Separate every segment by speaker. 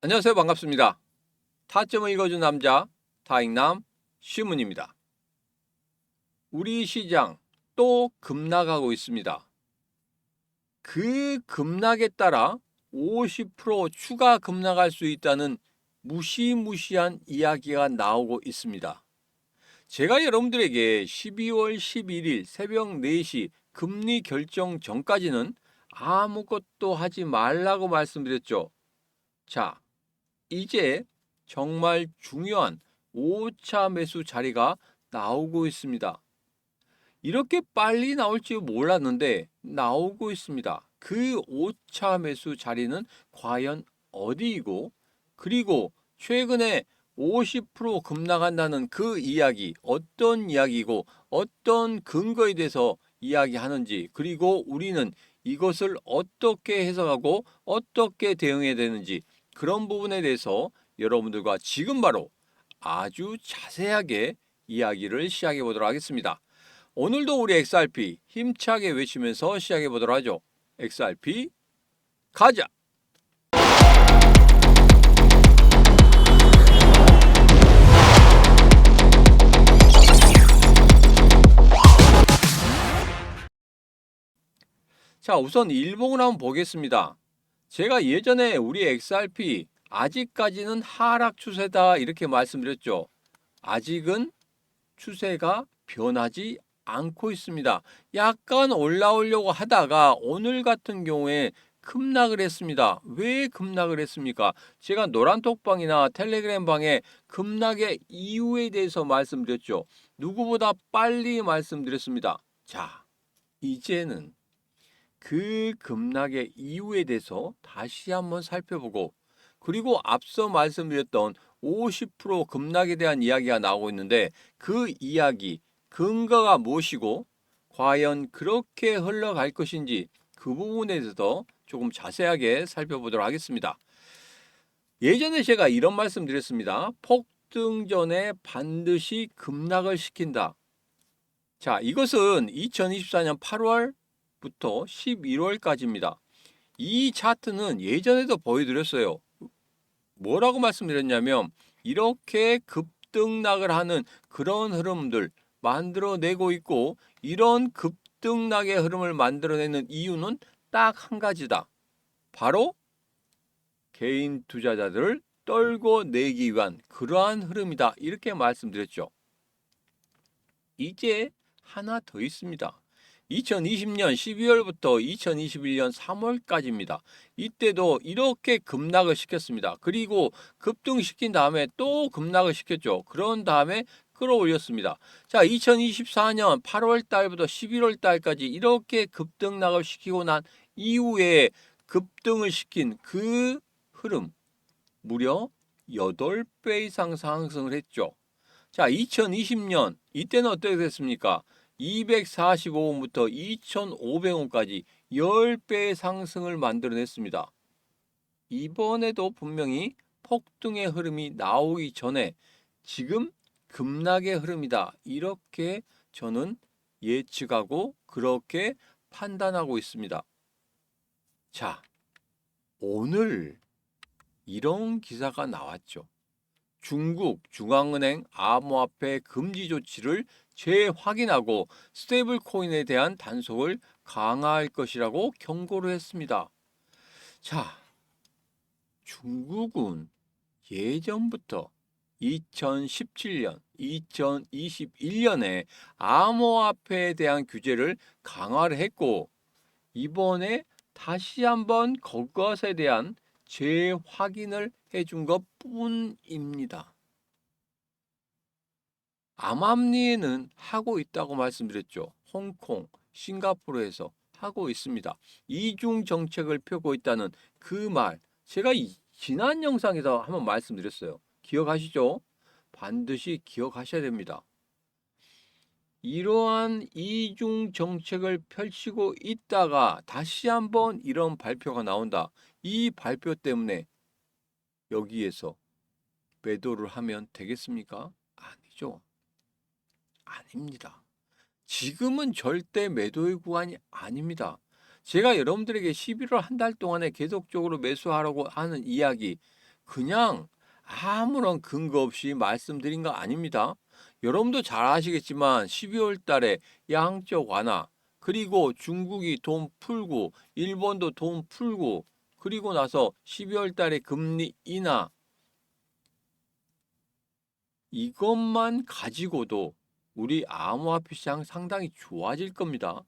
Speaker 1: 안녕하세요. 반갑습니다. 타점을 읽어준 남자 타익남 시문입니다. 우리 시장 또 급락하고 있습니다. 그 급락에 따라 50% 추가 급락할 수 있다는 무시무시한 이야기가 나오고 있습니다. 제가 여러분들에게 12월 11일 새벽 4시 금리 결정 전까지는 아무것도 하지 말라고 말씀드렸죠. 자, 이제 정말 중요한 5차 매수 자리가 나오고 있습니다. 이렇게 빨리 나올지 몰랐는데 나오고 있습니다. 그 5차 매수 자리는 과연 어디이고 그리고 최근에 50% 급락한다는 그 이야기 어떤 이야기고 어떤 근거에 대해서 이야기하는지 그리고 우리는 이것을 어떻게 해석하고 어떻게 대응해야 되는지 그런 부분에 대해서 여러분들과 지금 바로 아주 자세하게 이야기를 시작해 보도록 하겠습니다. 오늘도 우리 XRP 힘차게 외치면서 시작해 보도록 하죠. XRP 가자. 자, 우선 일봉을 한번 보겠습니다. 제가 예전에 우리 XRP 아직까지는 하락 추세다 이렇게 말씀드렸죠. 아직은 추세가 변하지 않고 있습니다. 약간 올라오려고 하다가 오늘 같은 경우에 급락을 했습니다. 왜 급락을 했습니까? 제가 노란톡방이나 텔레그램 방에 급락의 이유에 대해서 말씀드렸죠. 누구보다 빨리 말씀드렸습니다. 자, 이제는 그 급락의 이유에 대해서 다시 한번 살펴보고 그리고 앞서 말씀드렸던 50% 급락에 대한 이야기가 나오고 있는데 그 이야기 근거가 무엇이고 과연 그렇게 흘러갈 것인지 그 부분에 대해서 조금 자세하게 살펴보도록 하겠습니다. 예전에 제가 이런 말씀 드렸습니다. 폭등 전에 반드시 급락을 시킨다. 자, 이것은 2024년 8월 부터 11월까지입니다. 이 차트는 예전에도 보여드렸어요. 뭐라고 말씀드렸냐면 이렇게 급등락을 하는 그런 흐름들 만들어내고 있고 이런 급등락의 흐름을 만들어내는 이유는 딱 한 가지다. 바로 개인 투자자들을 떨고 내기 위한 그러한 흐름이다. 이렇게 말씀드렸죠. 이제 하나 더 있습니다. 2020년 12월부터 2021년 3월까지입니다. 이때도 이렇게 급락을 시켰습니다. 그리고 급등시킨 다음에 또 급락을 시켰죠. 그런 다음에 끌어올렸습니다. 자, 2024년 8월 달부터 11월 달까지 이렇게 급등락을 시키고 난 이후에 급등을 시킨 그 흐름 무려 8배 이상 상승을 했죠. 자, 2020년 이때는 어떻게 됐습니까? 245원부터 2,500원까지 10배 상승을 만들어냈습니다. 이번에도 분명히 폭등의 흐름이 나오기 전에 지금 급락의 흐름이다. 이렇게 저는 예측하고 그렇게 판단하고 있습니다. 자, 오늘 이런 기사가 나왔죠. 중국 중앙은행 암호화폐 금지 조치를 재확인하고 스테이블 코인에 대한 단속을 강화할 것이라고 경고를 했습니다. 자, 중국은 예전부터 2017년, 2021년에 암호화폐에 대한 규제를 강화를 했고 이번에 다시 한번 그것에 대한 재확인을 해준 것 뿐입니다. 암암리에는 하고 있다고 말씀드렸죠. 홍콩, 싱가포르에서 하고 있습니다. 이중 정책을 펴고 있다는 그 말, 제가 이, 지난 영상에서 한번 말씀드렸어요. 기억하시죠? 반드시 기억하셔야 됩니다. 이러한 이중 정책을 펼치고 있다가 다시 한번 이런 발표가 나온다. 이 발표 때문에 여기에서 매도를 하면 되겠습니까? 아니죠. 아닙니다. 지금은 절대 매도의 구간이 아닙니다. 제가 여러분들에게 11월 한 달 동안에 계속적으로 매수하라고 하는 이야기, 그냥 아무런 근거 없이 말씀드린 거 아닙니다. 여러분도 잘 아시겠지만 12월 달에 양적 완화 그리고 중국이 돈 풀고 일본도 돈 풀고 그리고 나서 12월 달에 금리 인하 이것만 가지고도 우리 암호화폐 시장 상당히 좋아질 겁니다.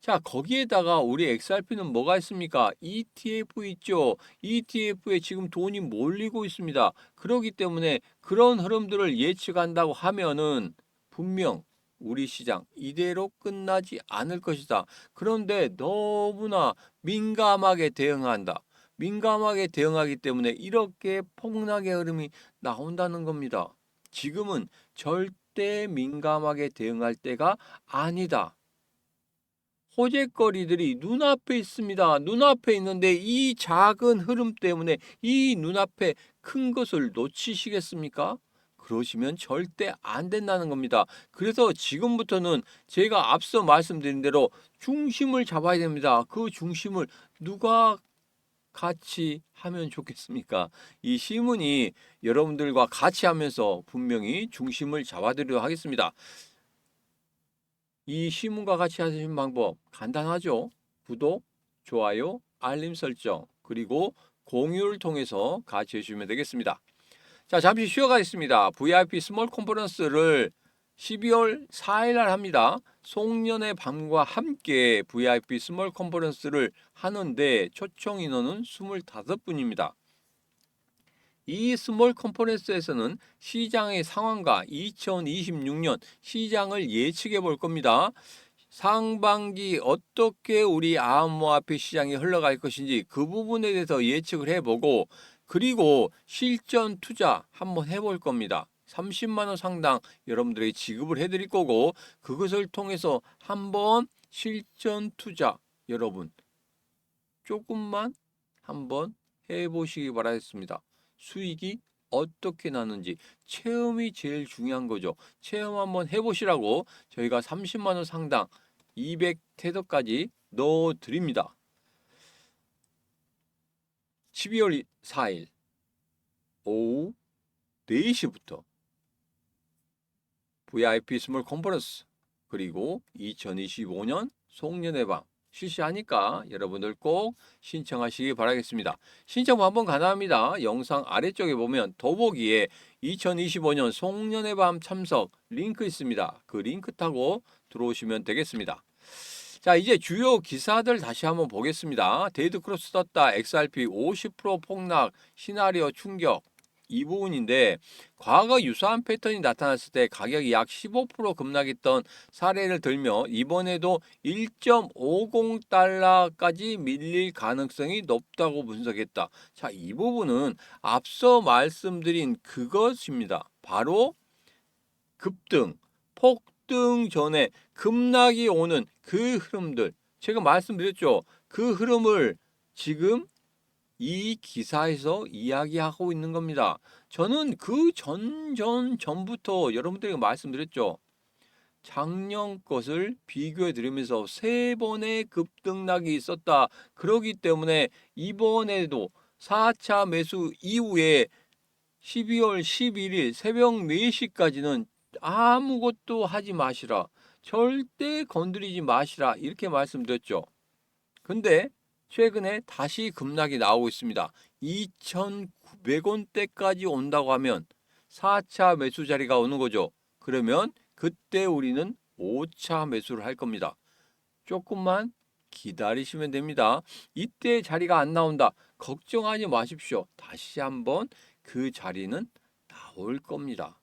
Speaker 1: 자, 거기에다가 우리 XRP는 뭐가 있습니까? ETF 있죠. ETF에 지금 돈이 몰리고 있습니다. 그렇기 때문에 그런 흐름들을 예측한다고 하면은 분명 우리 시장 이대로 끝나지 않을 것이다. 그런데 너무나 민감하게 대응한다. 민감하게 대응하기 때문에 이렇게 폭락의 흐름이 나온다는 겁니다. 지금은 절대 민감하게 대응할 때가 아니다. 호재거리들이 눈앞에 있습니다. 눈앞에 있는데 이 작은 흐름 때문에 이 눈앞에 큰 것을 놓치시겠습니까? 그러시면 절대 안 된다는 겁니다. 그래서 지금부터는 제가 앞서 말씀드린 대로 중심을 잡아야 됩니다. 그 중심을 누가 같이 하면 좋겠습니까? 이 시문이 여러분들과 같이 하면서 분명히 중심을 잡아드리도록 하겠습니다. 이 시문과 같이 하시는 방법 간단하죠. 구독, 좋아요, 알림 설정 그리고 공유를 통해서 같이 해주시면 되겠습니다. 자 잠시 쉬어가겠습니다. VIP 스몰 컨퍼런스를 12월 4일 날 합니다. 송년의 밤과 함께 VIP 스몰 컨퍼런스를 하는데 초청 인원은 25분입니다. 이 스몰 컨퍼런스에서는 시장의 상황과 2026년 시장을 예측해 볼 겁니다. 상반기 어떻게 우리 암호화폐 시장이 흘러갈 것인지 그 부분에 대해서 예측을 해보고 그리고 실전 투자 한번 해볼 겁니다. 30만 원 상당 여러분들에게 지급을 해드릴 거고 그것을 통해서 한번 실전 투자 여러분 조금만 한번 해보시기 바라겠습니다. 수익이 어떻게 나는지 체험이 제일 중요한 거죠. 체험 한번 해보시라고 저희가 30만 원 상당 200테더까지 넣어 드립니다. 12월 4일 오후 4시부터 VIP 스몰 컨퍼런스 그리고 2025년 송년회 밤 실시하니까 여러분들 꼭 신청하시기 바라겠습니다. 신청 방법 간단합니다. 영상 아래쪽에 보면 더보기에 2025년 송년회 밤 참석 링크 있습니다. 그 링크 타고 들어오시면 되겠습니다. 자 이제 주요 기사들 다시 한번 보겠습니다. 데이드 크로스 떴다 XRP 50% 폭락 시나리오 충격 이 부분인데 과거 유사한 패턴이 나타났을 때 가격이 약 15% 급락했던 사례를 들며 이번에도 1.50달러까지 밀릴 가능성이 높다고 분석했다. 자, 이 부분은 앞서 말씀드린 그것입니다. 바로 급등, 폭등 전에 급락이 오는 그 흐름들. 제가 말씀드렸죠. 그 흐름을 지금 이 기사에서 이야기하고 있는 겁니다. 저는 그 전, 전, 전부터 여러분들에게 말씀드렸죠. 작년 것을 비교해 드리면서 세 번의 급등락이 있었다. 그러기 때문에 이번에도 4차 매수 이후에 12월 11일 새벽 4시까지는 아무것도 하지 마시라. 절대 건드리지 마시라. 이렇게 말씀드렸죠. 근데 최근에 다시 급락이 나오고 있습니다. 2,900원대까지 온다고 하면 4차 매수 자리가 오는 거죠. 그러면 그때 우리는 5차 매수를 할 겁니다. 조금만 기다리시면 됩니다. 이때 자리가 안 나온다. 걱정하지 마십시오. 다시 한번 그 자리는 나올 겁니다.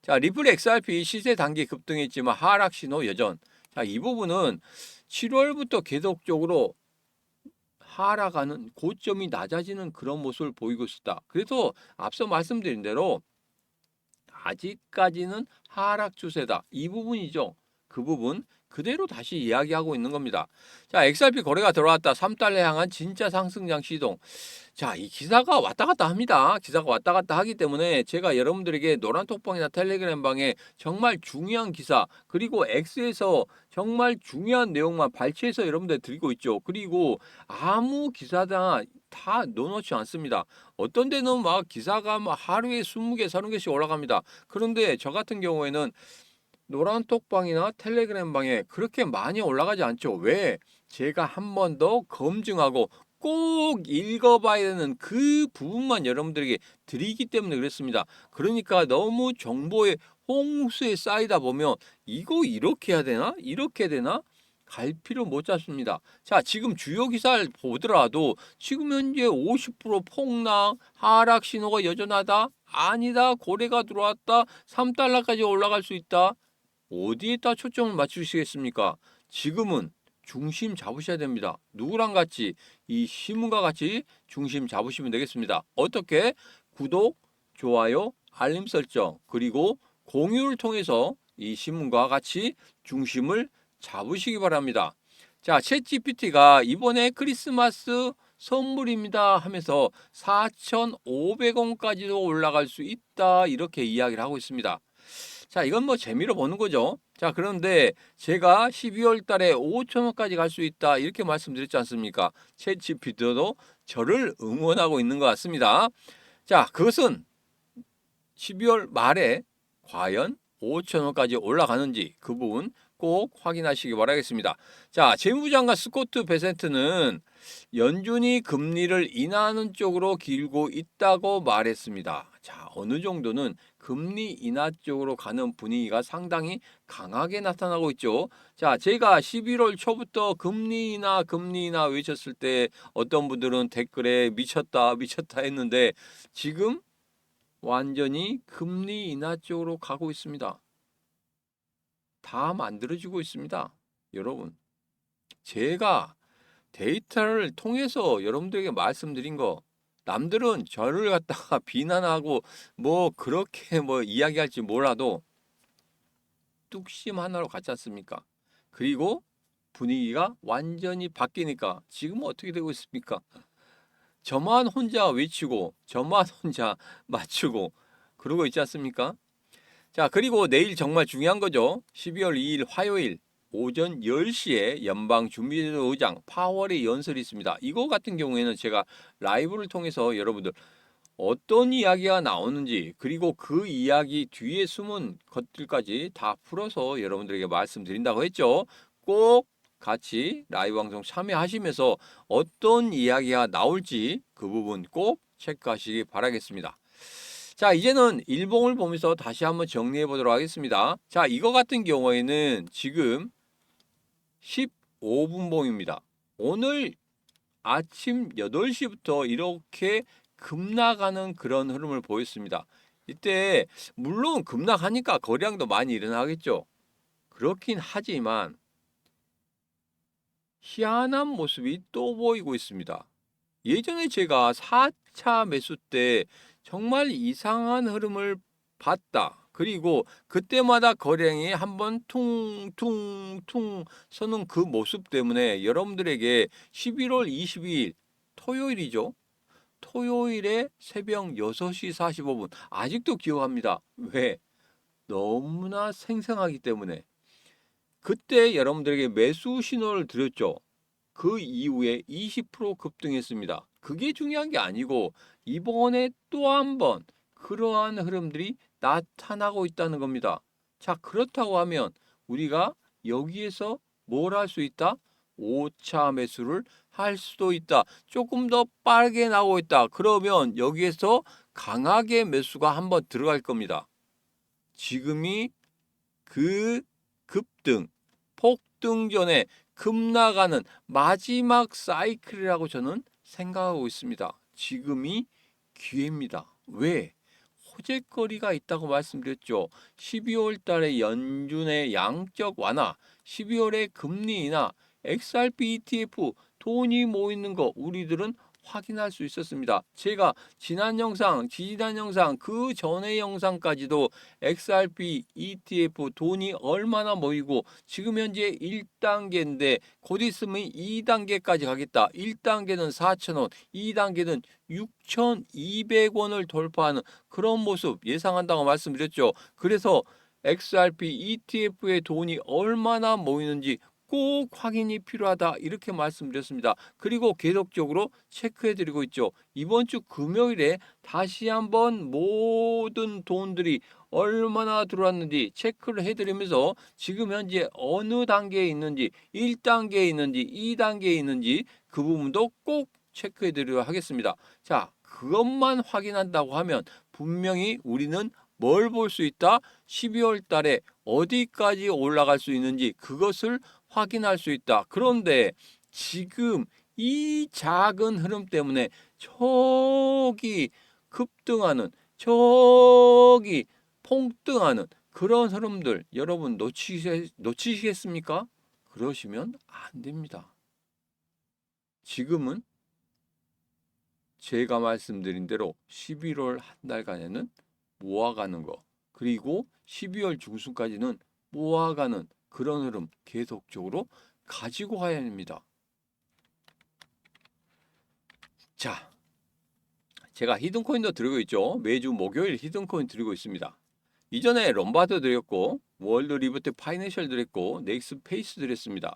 Speaker 1: 자, 리플 XRP 시세 단기 급등했지만 하락 신호 여전. 자, 이 부분은 7월부터 계속적으로 하락하는 고점이 낮아지는 그런 모습을 보이고 있다. 그래서 앞서 말씀드린 대로 아직까지는 하락 추세다. 이 부분이죠. 그 부분 그대로 다시 이야기하고 있는 겁니다. 자, XRP 거래가 들어왔다. 3달러 향한 진짜 상승장 시동. 자, 이 기사가 왔다 갔다 합니다. 기사가 왔다 갔다 하기 때문에 제가 여러분들에게 노란톡방이나 텔레그램 방에 정말 중요한 기사 그리고 X에서 정말 중요한 내용만 발췌해서 여러분들 드리고 있죠. 그리고 아무 기사다 다 넣어놓지 않습니다. 어떤 데는 막 기사가 막 하루에 20개, 30개씩 올라갑니다. 그런데 저 같은 경우에는 노란톡방이나 텔레그램 방에 그렇게 많이 올라가지 않죠. 왜? 제가 한 번 더 검증하고 꼭 읽어봐야 되는 그 부분만 여러분들에게 드리기 때문에 그랬습니다. 그러니까 너무 정보의 홍수에 쌓이다 보면 이거 이렇게 해야 되나? 이렇게 되나? 갈 필요 못 잡습니다. 자, 지금 주요 기사를 보더라도 지금 현재 50% 폭락, 하락 신호가 여전하다? 아니다. 고래가 들어왔다. 3달러까지 올라갈 수 있다. 어디에다 초점을 맞추시겠습니까? 지금은 중심 잡으셔야 됩니다. 누구랑 같이 이 신문과 같이 중심 잡으시면 되겠습니다. 어떻게? 구독, 좋아요, 알림 설정 그리고 공유를 통해서 이 신문과 같이 중심을 잡으시기 바랍니다. 자, 챗 GPT가 이번에 크리스마스 선물입니다 하면서 4,500원까지도 올라갈 수 있다 이렇게 이야기를 하고 있습니다. 자, 이건 뭐 재미로 보는 거죠. 자, 그런데 제가 12월 달에 5천 원까지 갈 수 있다. 이렇게 말씀드렸지 않습니까? 챗 GPT도 저를 응원하고 있는 것 같습니다. 자, 그것은 12월 말에 과연 5천 원까지 올라가는지 그 부분 꼭 확인하시기 바라겠습니다. 자, 재무장관 스코트 베센트는 연준이 금리를 인하하는 쪽으로 길고 있다고 말했습니다. 자, 어느 정도는 금리 인하 쪽으로 가는 분위기가 상당히 강하게 나타나고 있죠. 자, 제가 11월 초부터 금리 인하, 금리 인하 외쳤을 때 어떤 분들은 댓글에 미쳤다, 미쳤다 했는데 지금 완전히 금리 인하 쪽으로 가고 있습니다. 다 만들어지고 있습니다. 여러분. 제가 데이터를 통해서 여러분들에게 말씀드린 거 남들은 저를 갖다가 비난하고 뭐 그렇게 뭐 이야기할지 몰라도 뚝심 하나로 같지 않습니까? 그리고 분위기가 완전히 바뀌니까 지금 어떻게 되고 있습니까? 저만 혼자 외치고 저만 혼자 맞추고 그러고 있지 않습니까? 자, 그리고 내일 정말 중요한 거죠. 12월 2일 화요일 오전 10시에 연방준비제도 의장 파월의 연설이 있습니다. 이거 같은 경우에는 제가 라이브를 통해서 여러분들 어떤 이야기가 나오는지 그리고 그 이야기 뒤에 숨은 것들까지 다 풀어서 여러분들에게 말씀드린다고 했죠. 꼭 같이 라이브 방송 참여하시면서 어떤 이야기가 나올지 그 부분 꼭 체크하시기 바라겠습니다. 자, 이제는 일봉을 보면서 다시 한번 정리해 보도록 하겠습니다. 자, 이거 같은 경우에는 지금 15분봉입니다. 오늘 아침 8시부터 이렇게 급락하는 그런 흐름을 보였습니다. 이때 물론 급락하니까 거래량도 많이 일어나겠죠. 그렇긴 하지만 희한한 모습이 또 보이고 있습니다. 예전에 제가 4차 매수 때 정말 이상한 흐름을 봤다. 그리고 그때마다 거량이 한번 퉁퉁퉁 서는 그 모습 때문에 여러분들에게 11월 22일 토요일이죠. 토요일에 새벽 6시 45분 아직도 기억합니다. 왜? 너무나 생생하기 때문에 그때 여러분들에게 매수 신호를 드렸죠. 그 이후에 20% 급등했습니다. 그게 중요한 게 아니고 이번에 또 한 번 그러한 흐름들이 나타나고 있다는 겁니다. 자, 그렇다고 하면 우리가 여기에서 뭘 할 수 있다? 5차 매수를 할 수도 있다. 조금 더 빠르게 나오고 있다. 그러면 여기에서 강하게 매수가 한번 들어갈 겁니다. 지금이 그 급등, 폭등 전에 급나가는 마지막 사이클이라고 저는 생각하고 있습니다. 지금이 기회입니다. 왜? 호재거리가 있다고 말씀드렸죠. 12월 달에 연준의 양적 완화, 12월에 금리 인하, XRP ETF 돈이 모이는 거 우리들은 확인할 수 있었습니다. 제가 지난 영상, 지난 영상, 그 전의 영상까지도 XRP ETF 돈이 얼마나 모이고 지금 현재 1단계인데 곧 있으면 2단계까지 가겠다. 1단계는 4,000원, 2단계는 6,200원을 돌파하는 그런 모습 예상한다고 말씀드렸죠. 그래서 XRP ETF의 돈이 얼마나 모이는지 꼭 확인이 필요하다 이렇게 말씀드렸습니다. 그리고 계속적으로 체크해 드리고 있죠. 이번 주 금요일에 다시 한번 모든 돈들이 얼마나 들어왔는지 체크를 해 드리면서 지금 현재 어느 단계에 있는지 1단계에 있는지 2단계에 있는지 그 부분도 꼭 체크해 드리도록 하겠습니다. 자, 그것만 확인한다고 하면 분명히 우리는 뭘 볼 수 있다? 12월 달에 어디까지 올라갈 수 있는지 그것을 확인할 수 있다. 그런데 지금 이 작은 흐름 때문에 저기 급등하는 저기 폭등하는 그런 흐름들 여러분 놓치시, 놓치시겠습니까? 그러시면 안 됩니다. 지금은 제가 말씀드린 대로 11월 한 달간에는 모아가는 거 그리고 12월 중순까지는 모아가는 그런 흐름 계속적으로 가지고 가야 합니다. 자, 제가 히든코인도 들고 있죠. 매주 목요일 히든코인 들고 있습니다. 이전에 롬바드 드렸고 월드 리버트 파이낸셜 드렸고 넥스 페이스 드렸습니다.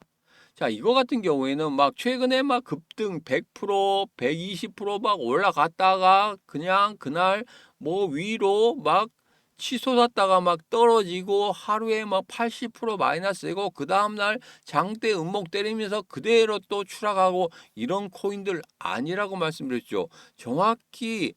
Speaker 1: 자, 이거 같은 경우에는 막 최근에 막 급등 100%, 120%막 올라갔다가 그냥 그날 뭐 위로 막 치솟았다가 막 떨어지고 하루에 막 80% 마이너스되고 그 다음날 장대 음목 때리면서 그대로 또 추락하고 이런 코인들 아니라고 말씀드렸죠. 정확히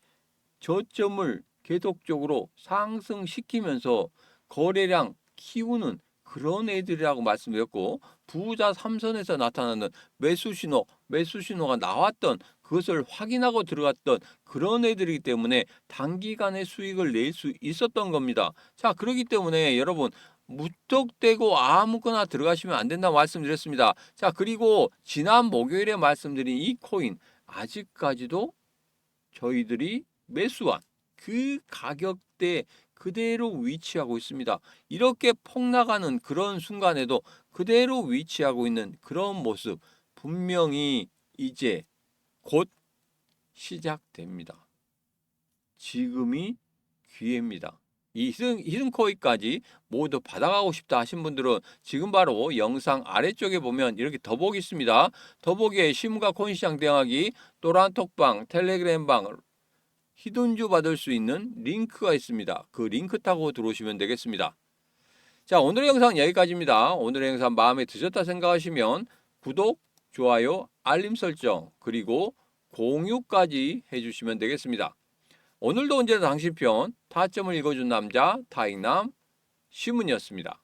Speaker 1: 저점을 계속적으로 상승시키면서 거래량 키우는 그런 애들이라고 말씀드렸고 부자 삼선에서 나타나는 매수 신호, 매수 신호가 나왔던 그것을 확인하고 들어갔던 그런 애들이기 때문에 단기간에 수익을 낼 수 있었던 겁니다. 자, 그렇기 때문에 여러분 무턱대고 아무거나 들어가시면 안 된다고 말씀드렸습니다. 자, 그리고 지난 목요일에 말씀드린 이 코인 아직까지도 저희들이 매수한 그 가격대 그대로 위치하고 있습니다. 이렇게 폭락하는 그런 순간에도 그대로 위치하고 있는 그런 모습 분명히 이제 곧 시작됩니다. 지금이 기회입니다. 이 히든, 히든코인까지 모두 받아가고 싶다 하신 분들은 지금 바로 영상 아래쪽에 보면 이렇게 더보기 있습니다. 더보기에 시무가 코인시장 대응하기, 또란톡방, 텔레그램방, 히든주 받을 수 있는 링크가 있습니다. 그 링크 타고 들어오시면 되겠습니다. 자, 오늘의 영상 여기까지입니다. 오늘의 영상 마음에 드셨다 생각하시면 구독, 좋아요, 알림 설정, 그리고 공유까지 해주시면 되겠습니다. 오늘도 언제나 당신 편 타점을 읽어준 남자 타익남 시문이었습니다.